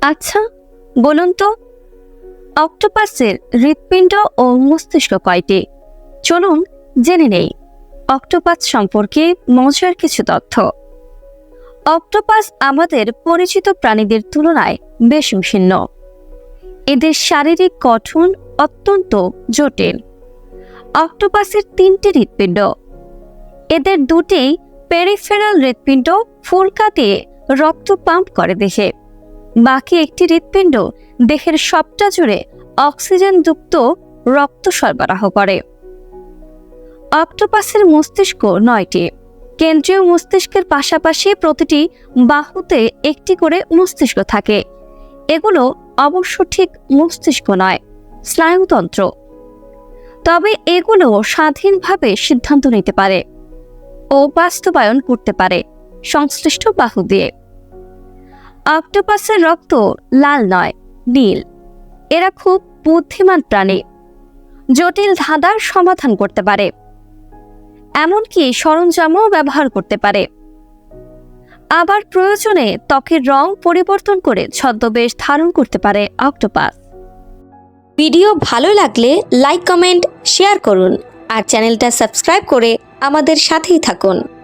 আচ্ছা বলুন তো, অক্টোপাসের হৃৎপিণ্ড ও মস্তিষ্ক কয়টি? চলুন জেনে নেই। অক্টোপাস সম্পর্কে মজার কিছু তথ্য। অক্টোপাস আমাদের পরিচিত প্রাণীদের তুলনায় বেশ ভিন্ন এদের শারীরিক গঠন অত্যন্ত জটিল। অক্টোপাসের তিনটি হৃৎপিণ্ড। এদের দুটি পেরিফেরাল হৃৎপিণ্ড ফুলকা দিয়ে রক্ত পাম্প করে দেখে বাকি একটি হৃৎপিণ্ড দেহের সবটা জুড়ে অক্সিজেনযুক্ত রক্ত সরবরাহ করে। অক্টোপাসের মস্তিষ্ক নয়টি। কেন্দ্রীয় মস্তিষ্কের পাশাপাশি প্রতিটি বাহুতে একটি করে মস্তিষ্ক থাকে। এগুলো অবশ্য ঠিক মস্তিষ্ক নয়, স্নায়ুতন্ত্র। তবে এগুলো স্বাধীনভাবে সিদ্ধান্ত নিতে পারে ও বাস্তবায়ন করতে পারে সংশ্লিষ্ট বাহু দিয়ে। অক্টোপাসের রক্ত লাল নয়, নীল। এরা খুব বুদ্ধিমান প্রাণী। জটিল ধাঁধার সমাধান করতে পারে। এমনকি সরঞ্জামও ব্যবহার করতে পারে। আবার প্রয়োজনে ত্বকের রং পরিবর্তন করে ছদ্মবেশ ধারণ করতে পারে অক্টোপাস। ভিডিও ভালো লাগলে লাইক, কমেন্ট, শেয়ার করুন আর চ্যানেলটা সাবস্ক্রাইব করে আমাদের সাথেই থাকুন।